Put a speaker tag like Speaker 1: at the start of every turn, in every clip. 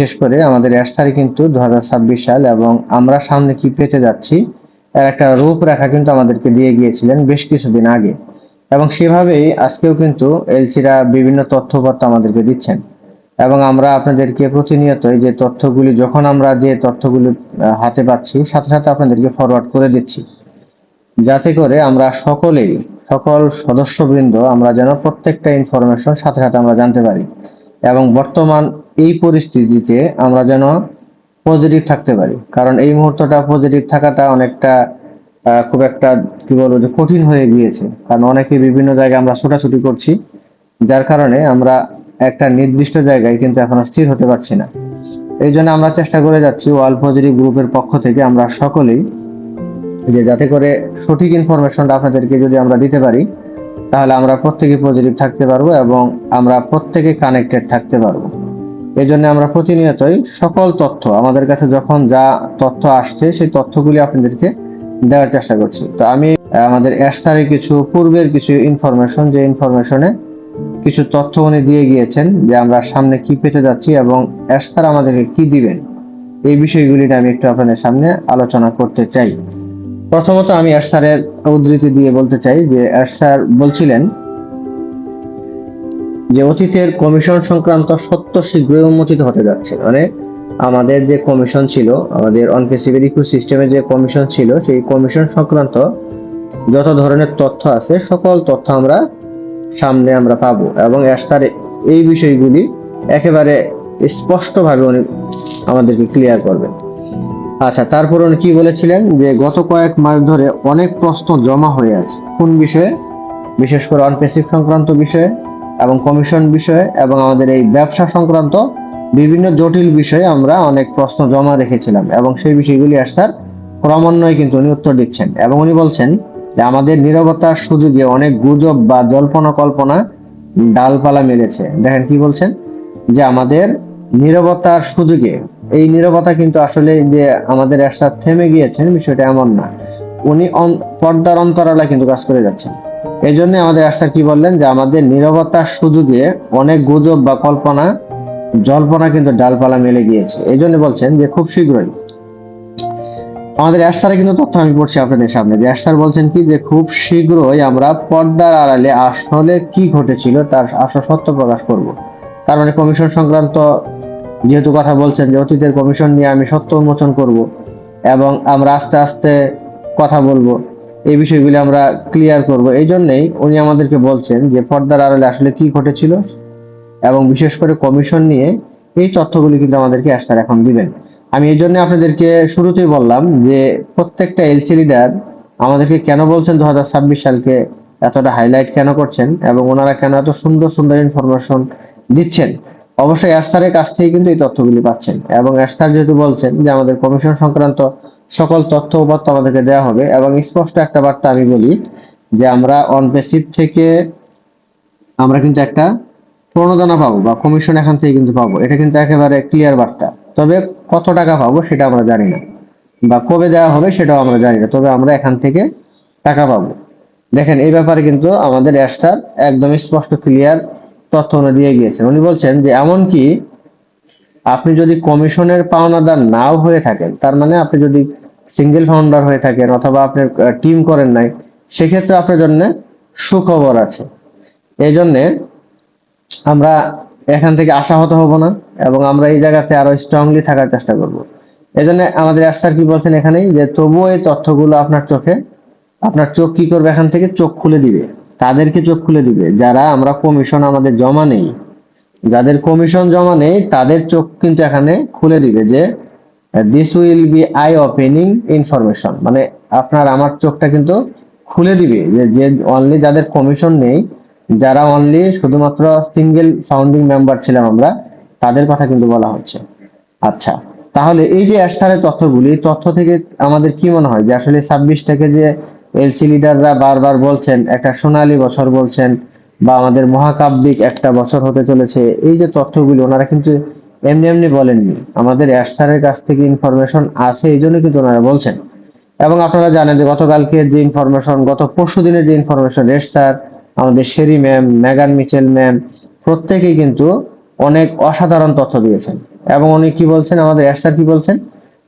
Speaker 1: বিশেষ করে আমাদের অ্যাস্টারে কিন্তু দু হাজার ছাব্বিশ সাল এবং আমরা সামনে কি পেতে যাচ্ছি, এর একটা রূপরেখা কিন্তু আমাদেরকে দিয়ে গিয়েছিলেন বেশ কিছুদিন আগে। এবং সেভাবেই আজকেও কিন্তু এলসিরা বিভিন্ন তথ্যপত্র আমাদেরকে দিচ্ছেন। এবং আমরা আপনাদেরকে প্রতিনিয়ত যে তথ্যগুলি, যখন আমরা যে তথ্যগুলি হাতে পাচ্ছি, সাথে সাথে আপনাদেরকে ফরওয়ার্ড করে দিচ্ছি। যাতে করে আমরা সকলেই, সকল সদস্যবৃন্দ আমরা যেন প্রত্যেকটা ইনফরমেশন সাথে সাথে আমরা জানতে পারি। এবং বর্তমান এই পরিস্থিতিতে আমরা যেন পজিটিভ থাকতে পারি। কারণ এই মুহূর্তটা পজিটিভ থাকাটা অনেকটা খুব একটা, কি বলব, যে কঠিন হয়ে গিয়েছে। কারণ অনেকে বিভিন্ন জায়গায় আমরা ছোটাছুটি করছি, যার কারণে আমরা একটা নির্দিষ্ট জায়গায় কিন্তু এখনও স্থির হতে পারছি না। এই জন্য আমরা চেষ্টা করে যাচ্ছি ওয়াল পজিটিভ গ্রুপের পক্ষ থেকে আমরা সকলেই যে যাতে করে সঠিক ইনফরমেশনটা আপনাদেরকে যদি আমরা দিতে পারি, তাহলে আমরা প্রত্যেকে পজিটিভ থাকতে পারব এবং আমরা প্রত্যেকে কানেক্টেড থাকতে পারব। এই জন্য আমরা প্রতিনিয়তই সকল তথ্য, আমাদের কাছে যখন যা তথ্য আসছে, সেই তথ্যগুলি আপনাদেরকে দেওয়ার চেষ্টা করছি। তো আমি আমাদের এস্টারে কিছু, পূর্বের কিছু ইনফরমেশন যে ইনফরমেশনে কিছু তথ্য উনি দিয়ে গিয়েছেন যে আমরা সামনে কি পেতে যাচ্ছি এবং এস্টার আমাদেরকে কি দিবেন, এই বিষয়গুলি আমি একটু আপনাদের সামনে আলোচনা করতে চাই। প্রথমত আমি এরশারের উদ্ধৃতি দিয়ে বলতে চাই যে এরশার বলছিলেন যে অতীতের কমিশন সংক্রান্ত সত্য শীঘ্রই উন্মোচিত হতে যাচ্ছে। মানে আমাদের যে কমিশন ছিল, আমাদের অনপেসিভের ইকো সিস্টেমে যে কমিশন ছিল, সেই কমিশন সংক্রান্ত যত ধরনের তথ্য আছে, সকল তথ্য আমরা সামনে আমরা পাবো। এবং এরশার এই বিষয়গুলি একেবারে স্পষ্টভাবে উনি আমাদেরকে ক্লিয়ার করবেন। আচ্ছা তারপর উনি কি বলেছিলেন? যে গত কয়েক মাস ধরে অনেক প্রশ্ন জমা হয়ে আছে। কোন বিষয়ে? বিশেষ করে অনপেসিভ সংক্রান্ত বিষয়ে। এবং কমিশন বিষয়ে এবং আমাদের এই ব্যবসা সংক্রান্ত বিভিন্ন জটিল বিষয়ে আমরা অনেক প্রশ্ন জমা রেখেছিলাম এবং সেই বিষয়গুলি আর স্যার ক্রমান্বয়ে কিন্তু উনি উত্তর দিচ্ছেন এবং উনি বলছেন যে আমাদের নিরবতার সুযোগে অনেক গুজব বা জল্পনা কল্পনা ডালপালা মেলেছে দেখেন কি বলছেন? যে আমাদের নিরবতার সুযোগে, এই নিরবতা কিন্তু আসলে যে আমাদের একসাথে থেমে গিয়েছেন বিষয়টা এমন না। উনি পর্দার অন্তরালা কিন্তু কাজ করে যাচ্ছেন। এই জন্য আমাদের আস্থা কি বললেন যে আমাদের নিরবতার সুযোগে অনেক গুজব বা কল্পনা, জল্পনা কিন্তু ডালপালা মেলে গিয়েছে। এই জন্য বলছেন যে খুব শীঘ্রই। আমাদের অ্যাস্টারে কিন্তু তথ্য আমি পড়ছি আপনাদের সামনে যে অ্যাস্টার বলছেন কি যে খুব শীঘ্রই আমরা পর্দার আড়ালে আসলে কি ঘটেছিল তার আসল সত্য প্রকাশ করব। তার মানে কমিশন সংক্রান্ত যেহেতু কথা বলছেন যে অতীতের কমিশন নিয়ে আমি সত্য উন্মোচন করব এবং আমরা আস্তে আস্তে কথা বলব। এই বিষয়গুলি আমরা ক্লিয়ার করব। এই জন্যই উনি আমাদেরকে বলছেন যে পর্দার আড়ালে আসলে কি ঘটেছিল এবং বিশেষ করে কমিশন নিয়ে এই তথ্যগুলি কিন্তু আমাদেরকে অ্যাস্টার এখন দিবেন। আমি এই জন্য আপনাদেরকে শুরুতেই বললাম যে প্রত্যেকটা এলসি লিডার আমাদেরকে কেন বলছেন দু হাজার ছাব্বিশ সালকে এতটা হাইলাইট কেন করছেন এবং ওনারা কেন এত সুন্দর সুন্দর ইনফরমেশন দিচ্ছেন? অবশ্যই অ্যাস্টারের কাছ থেকে কিন্তু এই তথ্যগুলি পাচ্ছেন এবং অ্যাস্টার যেহেতু বলছেন যে আমাদের কমিশন সংক্রান্ত সকল তথ্য উপাত্ত আমাদেরকে দেওয়া হবে এবং স্পষ্ট একটা বার্তা আমি বলি যে আমরা অন বেসিক থেকে আমরা কিন্তু একটা প্রণোদনা পাবো বা কমিশন এখান থেকে কিন্তু পাবো। এটা কিন্তু একেবারে ক্লিয়ার বার্তা। তবে কত টাকা পাবো সেটা আমরা জানি না বা কবে দেওয়া হবে সেটাও আমরা জানি না। তবে আমরা এখান থেকে টাকা পাবো। দেখেন, এই ব্যাপারে কিন্তু আমাদের অ্যাস্টার একদম স্পষ্ট ক্লিয়ার তথ্য দিয়ে গিয়েছেন। উনি বলছেন যে, এমনকি আপনি যদি কমিশনের পাওনাদার নাও হয়ে থাকেন, তার মানে আপনি যদি সিঙ্গেল ফাউন্ডার হয়ে থাকেন অথবা আপনি টিম করেন নাই, সেক্ষেত্রে আপনার জন্য সুখবর আছে। এই জন্যে আমরা এখান থেকে আশাহত হব না এবং আমরা এই জায়গাতে আরও স্ট্রংলি থাকার চেষ্টা করব। এই জন্য আমাদের আস্তার কি বলছেন এখানেই, যে তবুও এই তথ্যগুলো আপনার চোখে, আপনার চোখ কি করবে এখান থেকে? চোখ খুলে দিবে। তাদেরকে চোখ খুলে দিবে। যারা আমরা কমিশন আমাদের জমা নেই যাদের কমিশন জমা নেই, তাদের চোখ কিন্তু এখানে খুলে দিবে যে this will be eye opening information মানে আপনার, আমার চোখটা কিন্তু খুলে দিবে যে যে অনলি যাদের কমিশন নেই, যারা অনলি শুধুমাত্র সিঙ্গেল ফাউন্ডিং মেম্বার ছিলাম আমরা, তাদের কথা কিন্তু বলা হচ্ছে। আচ্ছা তাহলে এই যে অ্যাস্টারের তথ্যগুলি তথ্য থেকে আমাদের কি মনে হয়? যে আসলে ছাব্বিশ থেকে যে এলসি লিডাররা বারবার বলছেন, একটা সোনালী বছর বলছেন বা আমাদের মহাকাব্যিক একটা বছর হতে চলেছে, এই যে তথ্যগুলি ওনারা কিন্তু এমনি এমনি বলেননি। আমাদের অ্যাস্টারের কাছ থেকে ইনফরমেশন আছে এই জন্য কিন্তু ওনারা বলছেন। এবং আপনারা জানেন যে গতকালকে যে ইনফরমেশন গত পরশু দিনের যে ইনফরমেশন রেড স্যার, আমাদের Sherry ma'am Magen Mitchell ma'am, প্রত্যেকেই কিন্তু অনেক অসাধারণ তথ্য দিয়েছেন। এবং উনি কি বলছেন, আমাদের এস্টার কি বলছেন?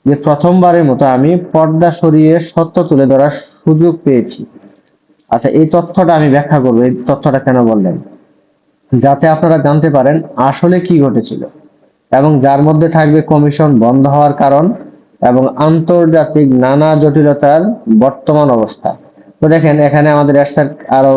Speaker 1: যে প্রথমবারের মতো আমি পর্দা সরিয়ে সত্য তুলে ধরার সুযোগ পেয়েছি। আচ্ছা এই তথ্যটা আমি ব্যাখ্যা করব। এই তথ্যটা কেন বললেন? যাতে আপনারা জানতে পারেন আসলে কি ঘটেছিল এবং যার মধ্যে থাকবে কমিশন বন্ধ হওয়ার কারণ এবং আন্তর্জাতিক নানা জটিলতার বর্তমান অবস্থা। তো দেখেন, এখানে আমাদের এস্টার আরও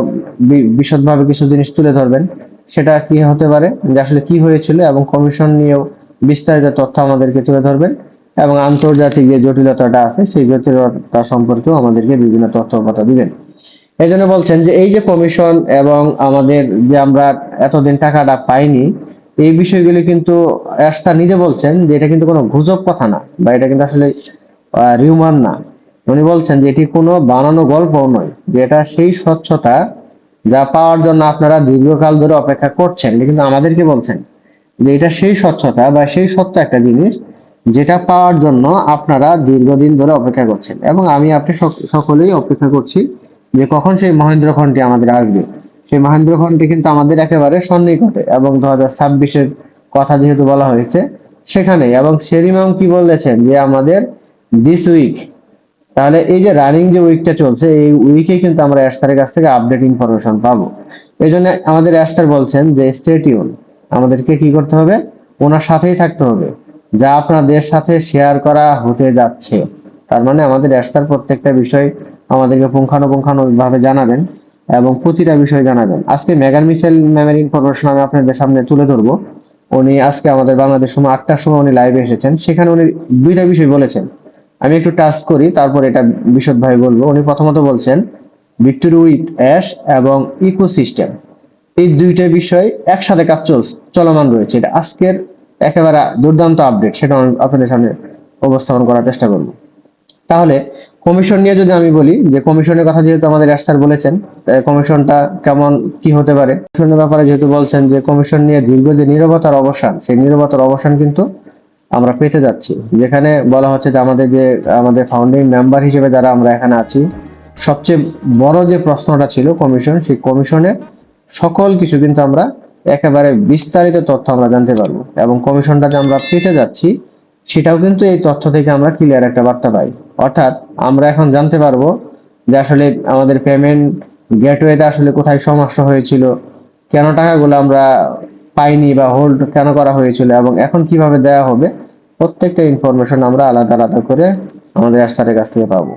Speaker 1: বিশদভাবে কিছু জিনিস তুলে ধরবেন। সেটা কি হতে পারে? যে আসলে কি হয়েছিল এবং কমিশন নিয়েও বিস্তারিত তথ্য আমাদেরকে তুলে ধরবেন এবং আন্তর্জাতিক যে জটিলতাটা আছে, সেই জটিলতা সম্পর্কেও আমাদেরকে বিভিন্ন তথ্য কথা দিবেন। এই জন্য বলছেন যে এই যে কমিশন এবং আমাদের যে আমরা এতদিন টাকাটা পাইনি, এই বিষয়গুলি কিন্তু এস্তা নিজে বলছেন যে এটা কিন্তু কোনো গুজব কথা না বা এটা কিন্তু আসলে রিউমার না। উনি বলছেন যে এটি কোনো বানানো গল্প নয়, যে এটা সেই স্বচ্ছতা যা পাওয়ার জন্য আপনারা দীর্ঘকাল ধরে অপেক্ষা করছেন। কিন্তু আমাদেরকে বলছেন যে এটা সেই স্বচ্ছতা বা সেই সত্য একটা জিনিস যেটা পাওয়ার জন্য আপনারা দীর্ঘদিন ধরে অপেক্ষা করছেন। এবং আমি আপনি সক- সকলেই অপেক্ষা করছি যে কখন সেই মহেন্দ্র খনটি আমাদের আসবে। সেই মহেন্দ্র খনটি কিন্তু আমাদের একেবারে সন্নিকটে এবং দু হাজার ছাব্বিশের কথা যেহেতু বলা হয়েছে সেখানে এবং সেরিমাং কি বলেছেন? যে আমাদের দিস উইক তাহলে এই যে রানিং যে উইকটা চলছে, এই উইকে কিন্তু আমরা অ্যাস্টারের কাছ থেকে আপডেট ইনফরমেশন পাবো। এই জন্য আমাদের অ্যাস্টার বলছেন যে স্টেটিউন আমাদেরকে কি করতে হবে? ওনার সাথেই থাকতে হবে, যা আপনাদের সাথে শেয়ার করা হতে যাচ্ছে। তার মানে আমাদের অ্যাস্টার প্রত্যেকটা বিষয় আমাদেরকে পুঙ্খানুপুঙ্খানু ভাবে জানাবেন এবং প্রতিটা বিষয় জানাবেন। আজকে মেগান মিচেল ম্যামের ইনফরমেশন আমি আপনাদের সামনে তুলে ধরবো। উনি আজকে আমাদের বাংলাদেশ সময় আটটার সময় উনি লাইভে এসেছেন। সেখানে উনি দুইটা বিষয় বলেছেন। আমি একটু টাচ করি, তারপর এটা বিশদভাবে বলব। উনি প্রথমত বলছেন ভিক্টোরি উইথ অ্যাশ এবং ইকোসিস্টেম এই দুইটা বিষয় একসাথে কাজ চল চলমান রয়েছে। এটা আজকের একেবারে দুর্দান্ত আপডেট সেটা আপনাদের সামনে উপস্থাপন করার চেষ্টা করব। তাহলে কমিশন নিয়ে যদি আমি বলি, যে কমিশনের কথা যেহেতু আমাদের স্যার বলেছেন কমিশনটা কেমন, কি হতে পারে? কমিশনের ব্যাপারে যেহেতু বলছেন যে কমিশন নিয়ে দীর্ঘ যে নীরবতার অবসান, সেই নীরবতার অবসান কিন্তু আমরা পেতে যাচ্ছি। যেখানে বলা হচ্ছে যে আমাদের যে, আমাদের ফাউন্ডিং মেম্বার হিসেবে যারা আমরা এখানে আছি, সবচেয়ে বড় যে প্রশ্নটা ছিল কমিশন, সেই কমিশনে সকল কিছু কিন্তু আমরা একেবারে বিস্তারিত তথ্য আমরা জানতে পারব। এবং কমিশনটা যে আমরা পেতে যাচ্ছি, সেটাও কিন্তু এই তথ্য থেকে আমরা ক্লিয়ার একটা বার্তা পাই। অর্থাৎ আমরা এখন জানতে পারব যে আসলে আমাদের পেমেন্ট গেটওয়েতে আসলে কোথায় সমস্যা হয়েছিল, কেন টাকাগুলো আমরা পাইনি বা হোল্ড কেন করা হয়েছিল এবং এখন কীভাবে দেওয়া হবে, প্রত্যেকটা ইনফরমেশন আমরা আলাদা আলাদা করে আমাদের আস্তারের কাছ থেকে পাবো।